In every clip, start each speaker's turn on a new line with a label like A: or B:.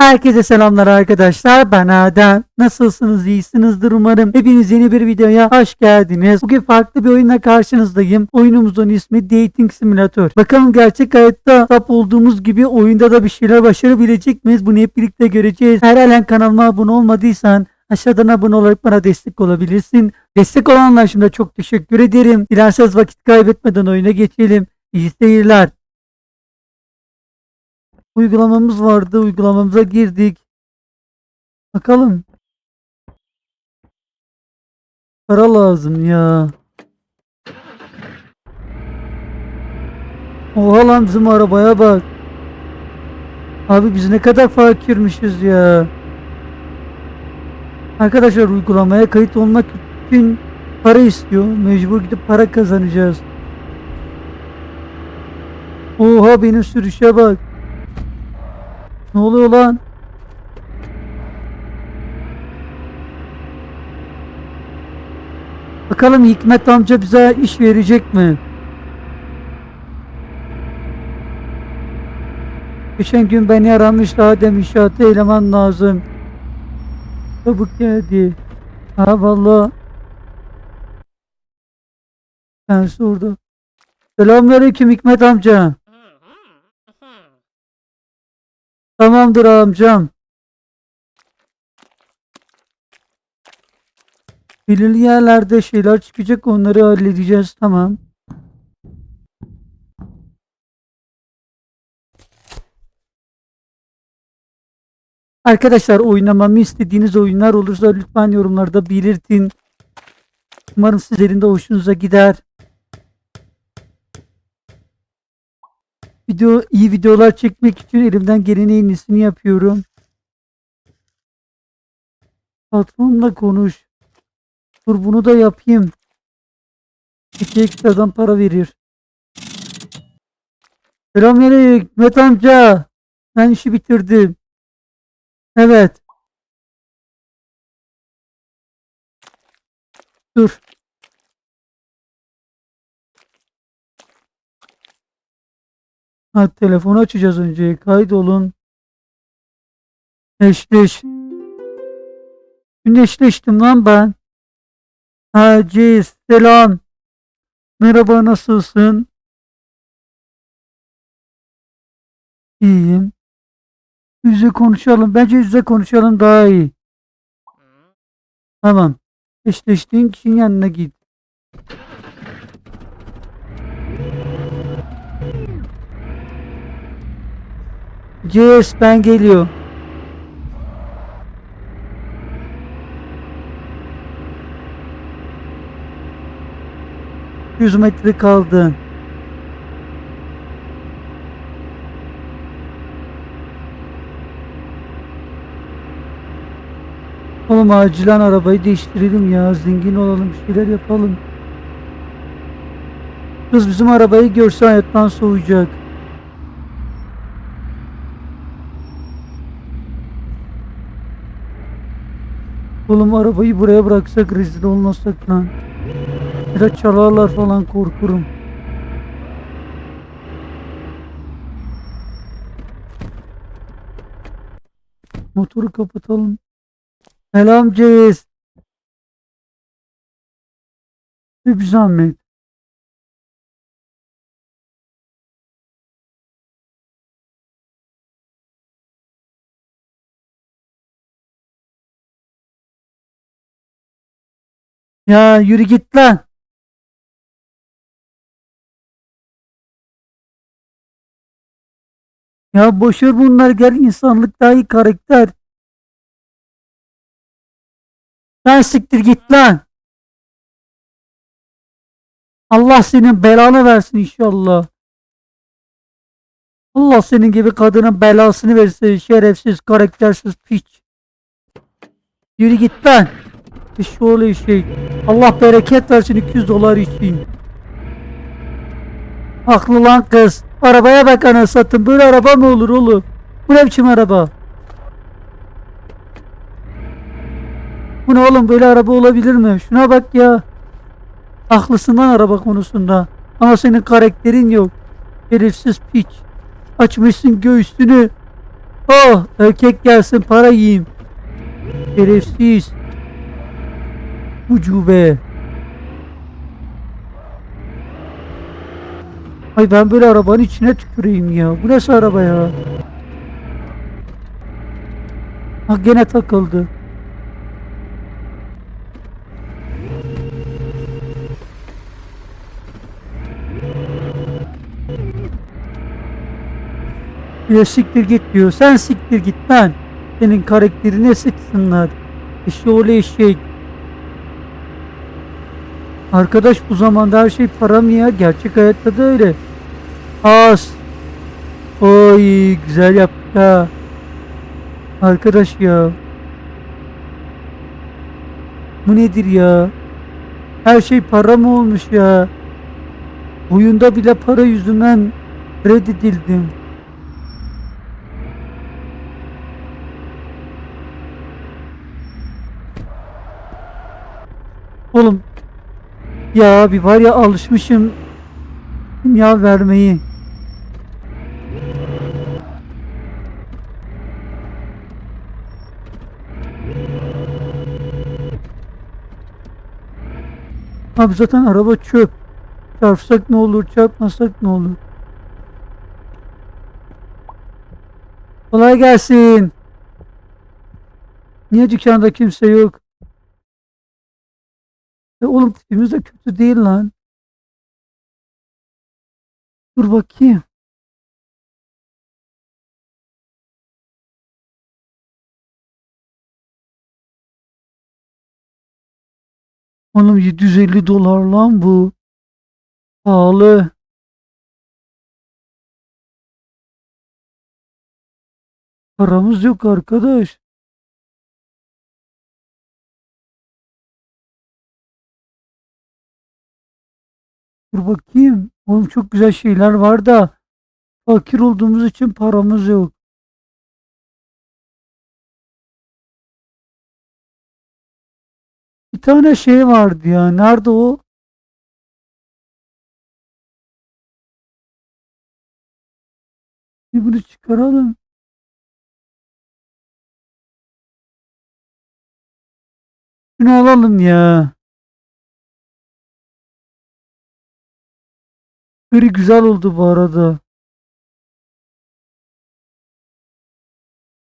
A: Herkese selamlar arkadaşlar. Ben Adem. Nasılsınız? İyisinizdir umarım. Hepiniz yeni bir videoya hoş geldiniz. Bugün farklı bir oyunla karşınızdayım. Oyunumuzun ismi Dating Simulator. Bakalım gerçek hayatta tap olduğumuz gibi oyunda da bir şeyler başarabilecek miyiz? Bunu hep birlikte göreceğiz. Eğer halen kanalıma abone olmadıysan aşağıdan abone olarak bana destek olabilirsin. Destek olanlar de çok teşekkür ederim. Dilerseniz vakit kaybetmeden oyuna geçelim. İyi seyirler. Uygulamamız vardı. Uygulamamıza girdik. Bakalım. Para lazım ya. Oha lan bizim arabaya bak. Abi biz ne kadar fakirmişiz ya. Arkadaşlar uygulamaya kayıt olmak için para istiyor. Mecbur gidip para kazanacağız. Oha benim sürüşe bak. Ne oluyor lan? Bakalım Hikmet amca bize iş verecek mi? Geçen gün beni aramış daha demiş inşaatta eleman lazım. Çabuk geldi. Ha valla. Kendisi orada. Selamünaleyküm Hikmet amca. Tamamdır amcam. Belirli yerlerde şeyler çıkacak onları halledeceğiz tamam. Arkadaşlar oynamamı istediğiniz oyunlar olursa lütfen yorumlarda belirtin. Umarım sizlerin de hoşunuza gider. Video iyi videolar çekmek için elimden gelenin en iyisini yapıyorum. Patronla konuş. Dur bunu da yapayım. İki ekstradan para verir. Selamünaleyküm Hikmet amca. Ben işi bitirdim. Evet. Dur. Ha telefonu açacağız önce. Kaydolun. Eşleş. Şimdi eşleştim lan ben. Haciz selam. Merhaba nasılsın? İyiyim. Yüzle konuşalım. Bence yüzle konuşalım daha iyi. Tamam. Eşleştiğin kişinin yanına git. Yes ben geliyor. Yüz metre kaldı. Oğlum acilen arabayı değiştirelim ya. Zengin olalım, şeyler yapalım. Kız bizim arabayı görse hayattan soğuyacak. Oğlum arabayı buraya bıraksak rezil olmasak lan. Biraz çalarlar falan korkurum. Motoru kapatalım. Selam Ceyiz. Bir zahmet. Ya yürü git lan. Ya boşver bunlar gel insanlık daha iyi karakter. Lan siktir git lan. Allah senin belanı versin inşallah. Allah senin gibi kadının belasını versin şerefsiz karaktersiz piç. Yürü git lan. Şöyle şey. Allah bereket versin 200 dolar için. Haklı lan kız. Arabaya bak ana satın. Böyle araba mı olur oğlum? Bu ne biçim araba? Bu ne oğlum böyle araba olabilir mi? Şuna bak ya. Haklısın lan araba konusunda. Ama senin karakterin yok. Herifsiz piç. Açmışsın göğsünü. Oh erkek gelsin para yiyeyim. Şerefsiz. Ucube. Ay ben böyle arabanın içine tüküreyim ya. Bu nasıl araba ya? Ha gene takıldı. Ya siktir git diyor. Sen siktir git lan. Senin karakterine sıksınlar. Eşeğoğlu eşek. Arkadaş bu zamanda her şey para mı ya? Gerçek hayatta da öyle. Az. Oy güzel yaptık ha. Arkadaş ya. Bu nedir ya? Her şey para mı olmuş ya? Oyunda bile para yüzünden reddedildim. Oğlum ya bir var ya alışmışım sinyal vermeyi. Abi zaten araba çöp. Çarpsak ne olur, çarpmasak ne olur? Kolay gelsin. Niye dükkanda kimse yok? E oğlum tipimiz de kötü değil lan. Dur bakayım. Oğlum 750 dolar lan bu. Pahalı. Paramız yok arkadaş. Dur bakayım. Oğlum çok güzel şeyler var da fakir olduğumuz için paramız yok. Bir tane şey vardı ya. Nerede o? Bir bunu çıkaralım. Şunu alalım ya. Gri güzel oldu bu arada.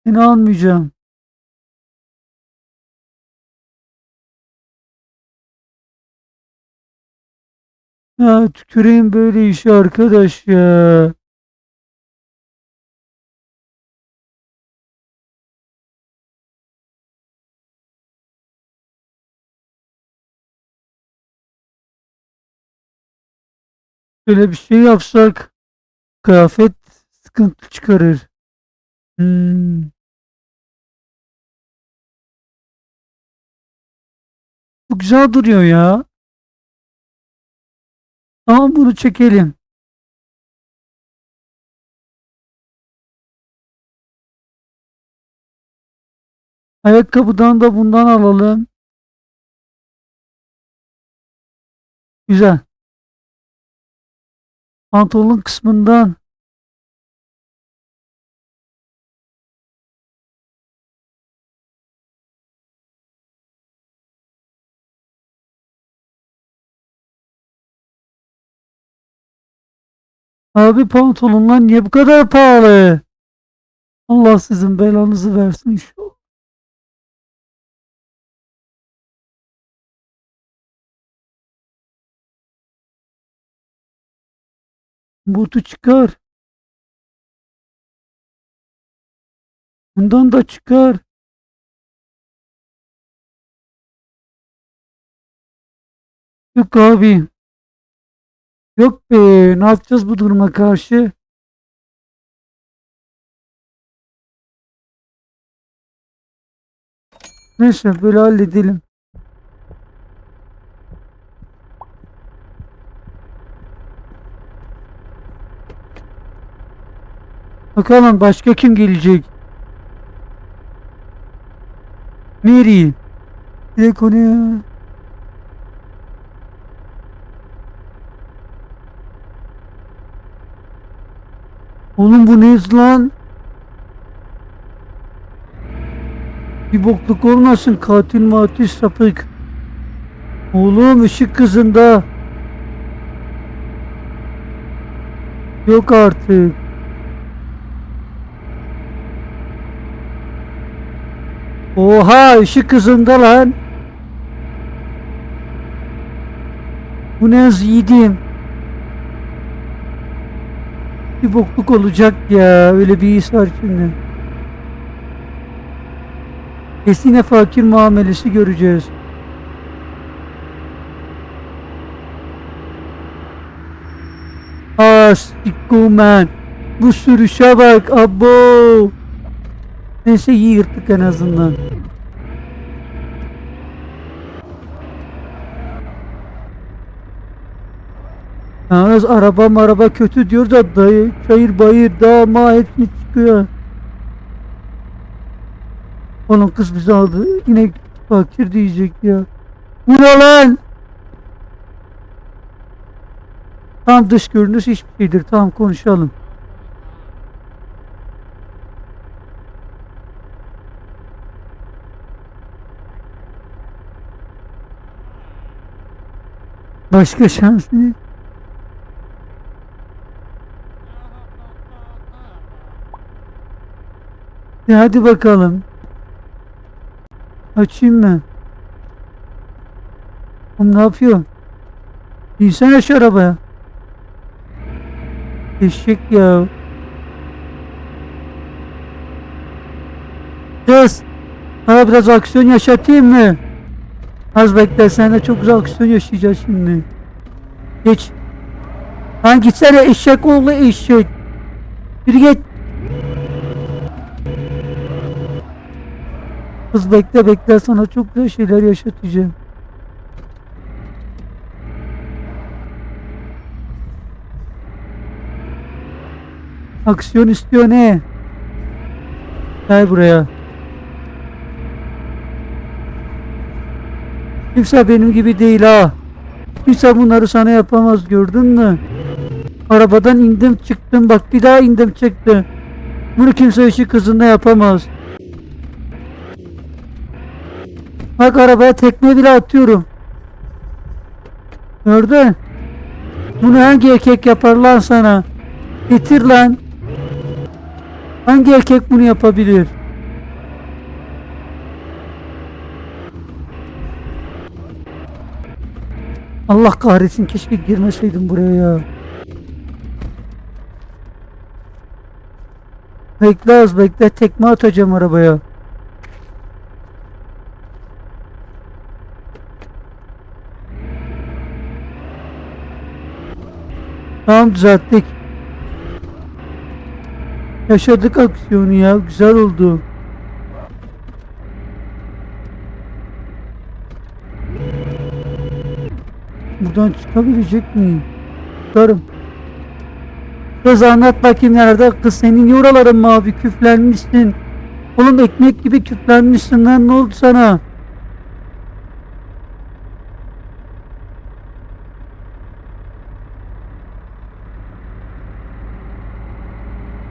A: Seni almayacağım. Ya tüküreyim böyle işi arkadaş ya. Böyle bir şey yapsak kıyafet sıkıntı çıkarır. Hmm. Bu güzel duruyor ya. Tamam bunu çekelim. Ayakkabıdan da bundan alalım. Güzel. Pantolon kısmından Abi pantolonlar niye bu kadar pahalı? Allah sizin belanızı versin inşallah. Botu çıkar. Bundan da çıkar. Yok abi. Yok be. Ne yapacağız bu duruma karşı? Neyse böyle halledelim. Bakalım başka kim gelecek? Mary. Direkt onu ya. Oğlum bu ne lan? Bir bokluk olmasın katil matil sapık. Oğlum ışık kızında. Yok artık. Oha ışık kızında lan. Bu ne hız yiğidim. Bir bokluk olacak ya öyle bir his var şimdi. Kesine fakir muamelesi göreceğiz. Astikumen. Bu sürüşe bak abo. Neyse iyi yırttık en azından. Yalnız araba araba kötü diyor da dayı çayır bayır dağ ma hepsini çıkıyor. Oğlum kız bizi aldı. Yine fakir diyecek ya. Bu ne lan? Tam dış görünüş hiçbir şeydir. Tamam konuşalım. Başka şans ne? E hadi bakalım. Açayım mı? Oğlum ne yapıyorsun? İnsene şu arabaya. Eşek ya. Kız. Bana biraz aksiyon yaşatayım mı? Az bekle sen de çok güzel aksiyon yaşayacağız şimdi. Geç. Lan gitsene eşek oğlu eşek. Bir git. Kız bekle bekle sana çok güzel şeyler yaşatacağım. Aksiyon istiyor ne? Gel buraya. Kimse benim gibi değil ha. Kimse bunları sana yapamaz gördün mü? Arabadan indim çıktım bak bir daha indim çıktım. Bunu kimse işi kızında yapamaz. Bak arabaya tekme bile atıyorum. Gördün? Bunu hangi erkek yapar lan sana? Getir lan. Hangi erkek bunu yapabilir? Allah kahretsin keşke girmeseydim buraya ya. Bekle az bekle tekme atacağım arabaya. Tamam düzelttik. Yaşadık aksiyonu ya. Güzel oldu. Buradan çıkabilecek miyim? Çıkarım. Kız anlat bakayım nerede? Kız senin yoraların mavi küflenmişsin. Oğlum ekmek gibi küflenmişsin lan ne oldu sana?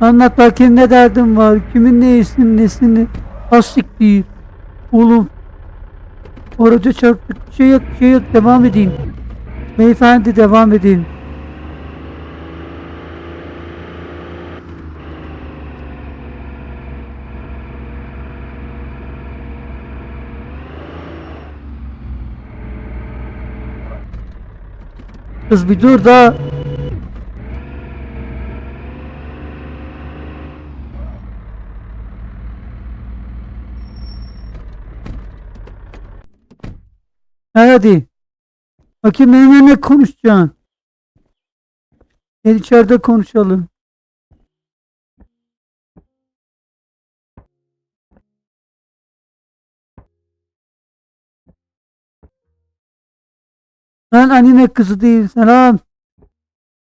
A: Anlat bakayım ne derdin var? Kimin neyisin nesini? Asik değil. Oğlum. Araca çarptık. Şey yok şey yok. Devam edeyim. Beyefendi devam edeyim. Kız bir dur da. Hadi. Bakayım benimle ne konuşacaksın? Gel içeride konuşalım. Ben anne kızı değilsin lan.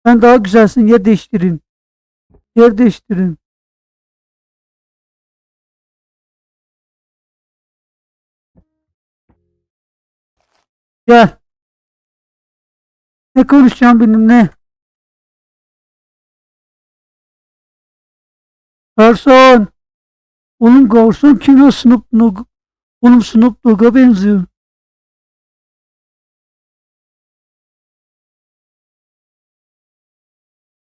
A: Sen daha güzelsin. Yer değiştirin. Yer değiştirin. Gel. Ne konuşacağım benimle? Garson. Oğlum garson kim ya Snoop Nugg? Oğlum Snoop Dogg'a benziyor.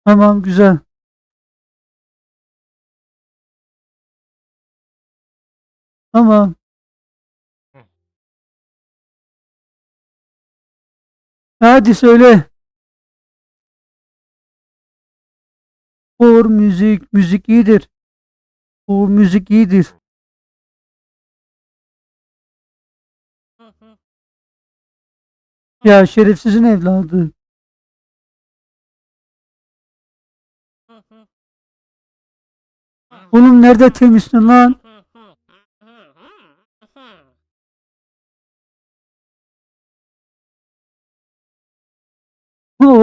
A: Tamam güzel. Tamam. Hadi söyle. Or müzik, müzik iyidir. O müzik iyidir. Ya şerefsizin evladı. Oğlum nerede temizsin lan?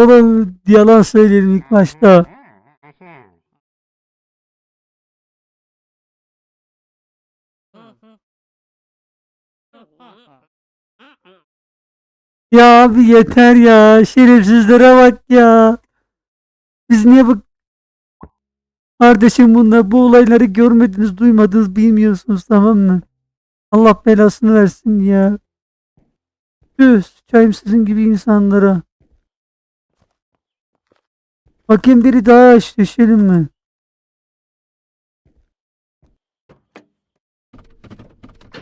A: Oğlum yalan söyledim ilk başta. Ya abi yeter ya. Şerefsizlere bak ya. Biz niye bu kardeşim bunlar bu olayları görmediniz, duymadınız, bilmiyorsunuz tamam mı? Allah belasını versin ya. Tüh, çayım sizin gibi insanlara. Bakayım biri daha eşleşelim mi?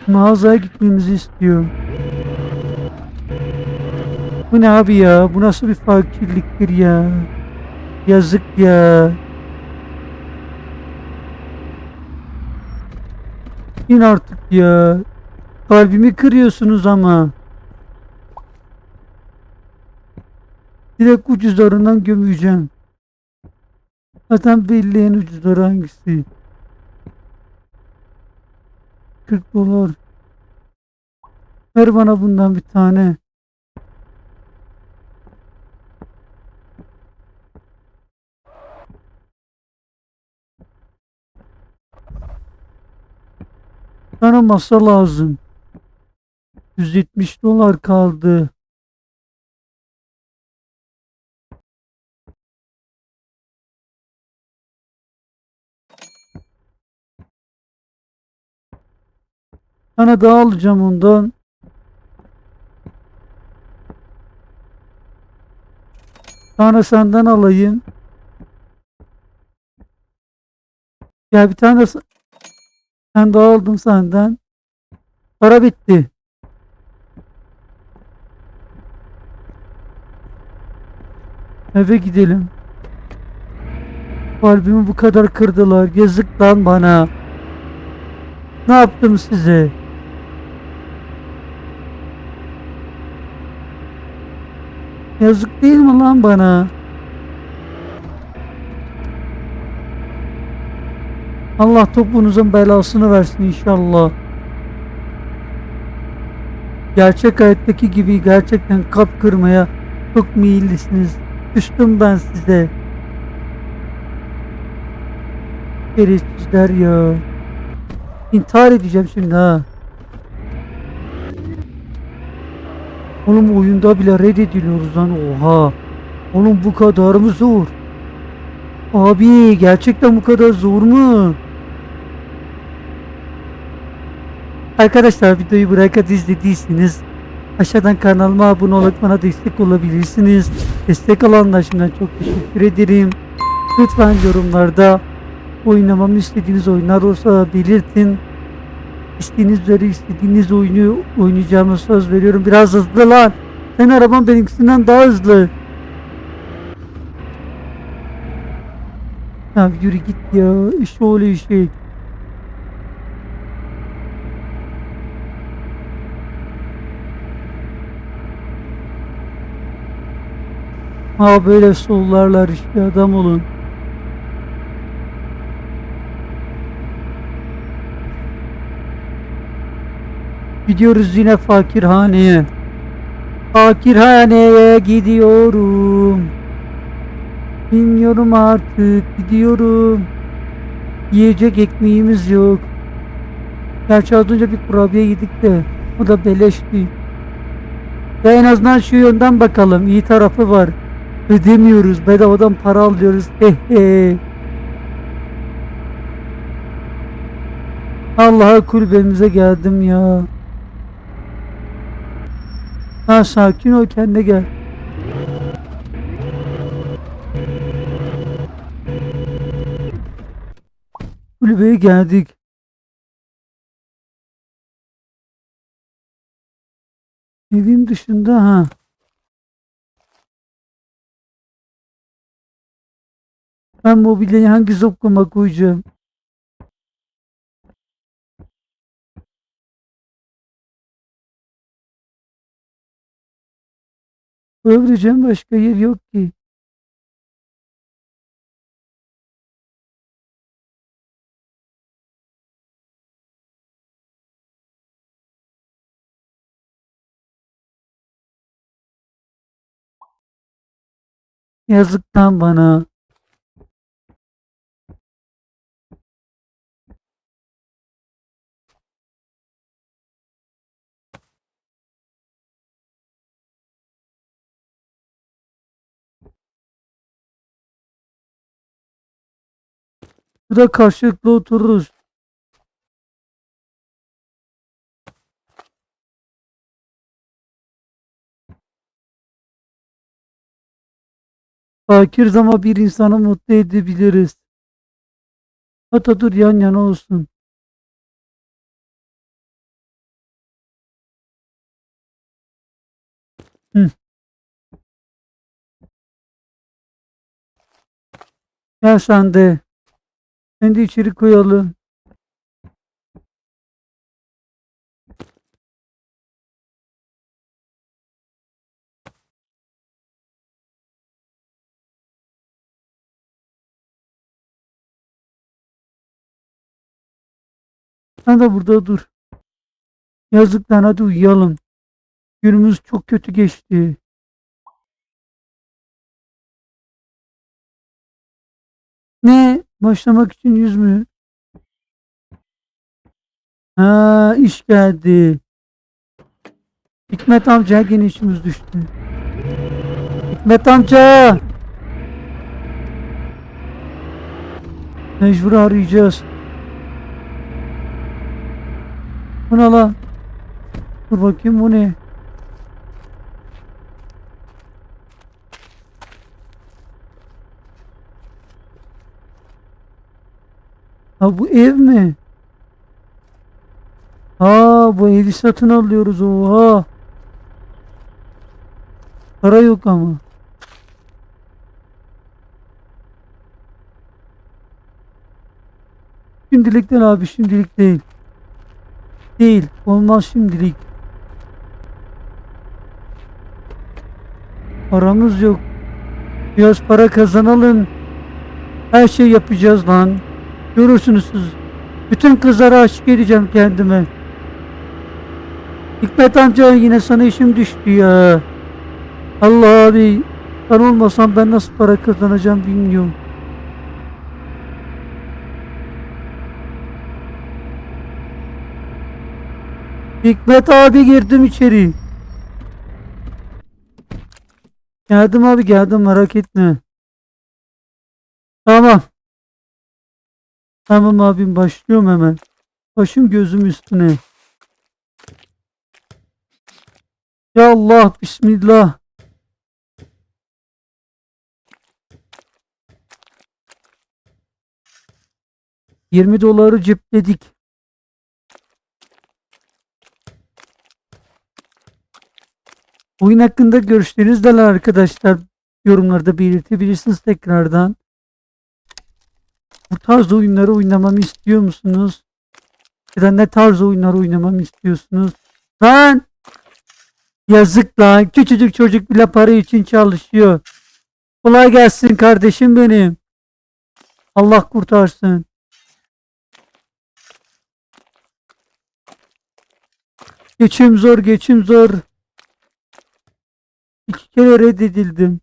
A: Mağazaya gitmemizi istiyor. Bu ne abi ya? Bu nasıl bir fakirliktir ya? Yazık ya. İn artık ya. Kalbimi kırıyorsunuz ama. Direkt ucuzlarından gömeceğim. Zaten belli en ucuzları hangisi. 40 dolar. Ver bana bundan bir tane. Bana masa lazım. 170 dolar kaldı. Sana daha alacağım ondan. Tane senden alayım. Ya bir tane sen daha aldım senden. Para bitti. Eve gidelim. Kalbimi bu kadar kırdılar. Yazık lan bana. Ne yaptım size? Yazık değil mi lan bana? Allah topunuzun belasını versin inşallah. Gerçek hayattaki gibi gerçekten kalp kırmaya çok meyillisiniz. Küstüm ben size. Şerefsizler ya. İntihar edeceğim şimdi ha. Oğlum oyunda bile reddediliyoruz lan oha. Oğlum bu kadar mı zor? Abi gerçekten bu kadar zor mu? Arkadaşlar videoyu kadar izlediyseniz aşağıdan kanalıma abone olup bana destek olabilirsiniz. Destek olanlar şimdiden çok teşekkür ederim. Lütfen yorumlarda oynamamı istediğiniz oyunlar olsa belirtin. İstediğiniz üzere istediğiniz oyunu oynayacağımı söz veriyorum. Biraz hızlı lan. Sen araban benimkisinden daha hızlı. Ya yürü git ya. İşte öyle şey. Ha böyle sollarlar işte adam olun. Gidiyoruz yine fakirhaneye. Fakirhaneye gidiyorum. Bilmiyorum artık gidiyorum. Yiyecek ekmeğimiz yok. Gerçi az önce bir kurabiye yedik de o da beleşti. Ya en azından şu yönden bakalım. iyi tarafı var. Ödemiyoruz. Bedavadan para alıyoruz. Allah'a kulübemize geldim ya. Ha sakin ol kendine gel. Kulübeye geldik. Evin dışında ha. Ben mobilyayı hangi zokkama koyacağım? Koyabileceğim başka yer yok ki. Yazıktan bana. Burada karşılıklı otururuz. Fakir ama bir insanı mutlu edebiliriz. Dur yan yana olsun. Hı. Gel sen de. De içeri koyalım. Sen de burada dur. Yazık lan hadi uyuyalım. Günümüz çok kötü geçti. Ne? Başlamak için yüz mü? Ha iş geldi. Hikmet amca gene işimiz düştü. Hikmet amca! Mecbur arayacağız. Bu ne lan? Dur bakayım bu ne? Ha bu ev mi? Ha bu evi satın alıyoruz oha. Para yok ama. Şimdilik değil abi şimdilik değil. Değil. Olmaz şimdilik. Paramız yok. Biraz para kazanalım. Her şey yapacağız lan. Görürsünüz siz. Bütün kızlara aşık edeceğim kendime. Hikmet amca yine sana işim düştü ya. Allah abi. Ben olmasam ben nasıl para kazanacağım bilmiyorum. Hikmet abi girdim içeri. Geldim abi geldim merak etme. Tamam. Tamam abim başlıyorum hemen. Başım gözüm üstüne. Ya Allah bismillah. Yirmi doları cepledik. Oyun hakkında görüşleriniz neler arkadaşlar? Yorumlarda belirtebilirsiniz tekrardan. Bu tarz oyunları oynamamı istiyor musunuz? Ya da ne tarz oyunlar oynamamı istiyorsunuz? Lan! Yazık lan. Küçücük çocuk bile para için çalışıyor. Kolay gelsin kardeşim benim. Allah kurtarsın. Geçim zor, geçim zor. İki kere reddedildim.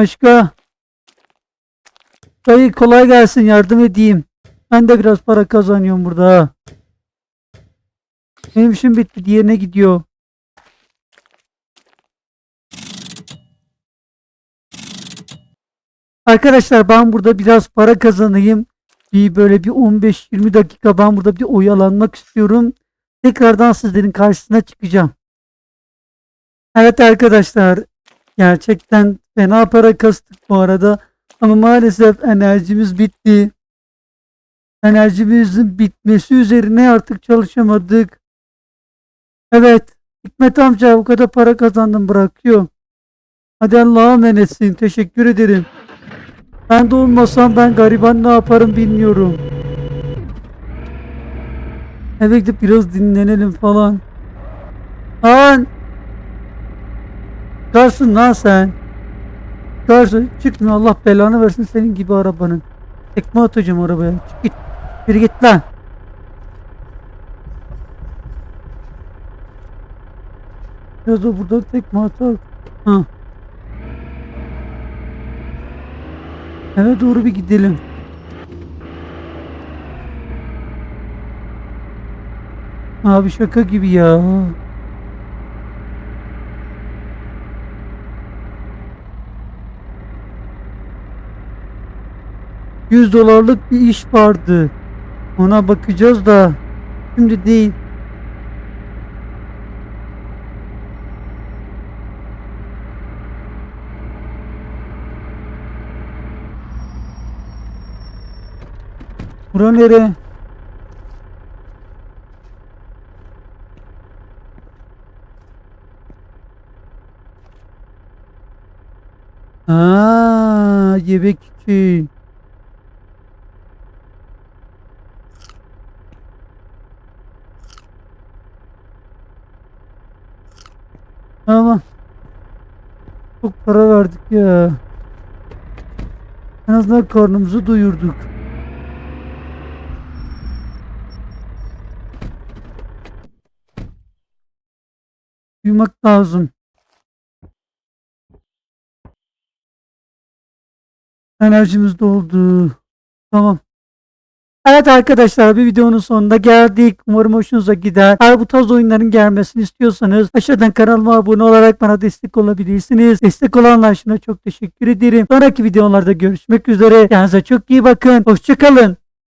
A: Başka? Dayı kolay gelsin yardım edeyim. Ben de biraz para kazanıyorum burada. ha. Benim işim bitti diğerine gidiyor. Arkadaşlar ben burada biraz para kazanayım. Bir böyle bir 15-20 dakika ben burada bir oyalanmak istiyorum. tekrardan sizlerin karşısına çıkacağım. Evet arkadaşlar gerçekten fena para kastık bu arada ama maalesef enerjimiz bitti. Enerjimizin bitmesi üzerine artık çalışamadık. Evet Hikmet amca o kadar para kazandım bırakıyor. Hadi Allah'a emanetsin. Teşekkür ederim. Ben de olmasam ben gariban ne yaparım bilmiyorum. Eve gidip biraz dinlenelim falan. Lan! Çıkarsın lan sen. Çıkarsın. Çıkmıyor Allah belanı versin senin gibi arabanın. Tekme atacağım arabaya. Çık git. Bir git lan. Biraz da buradan tekme atar. Ha. Eve doğru bir gidelim. Abi şaka gibi ya. Yüz dolarlık bir iş vardı. Ona bakacağız da şimdi değil. Bura nere? Aa, yemek için. Tamam. Çok para verdik ya. En azından karnımızı doyurduk. Uyumak lazım. Enerjimiz doldu. Tamam. Evet arkadaşlar bir videonun sonuna geldik. Umarım hoşunuza gider. Eğer bu tarz oyunların gelmesini istiyorsanız aşağıdan kanalıma abone olarak bana destek olabilirsiniz. Destek olanlar şuna çok teşekkür ederim. Sonraki videolarda görüşmek üzere. Kendinize çok iyi bakın. Hoşçakalın.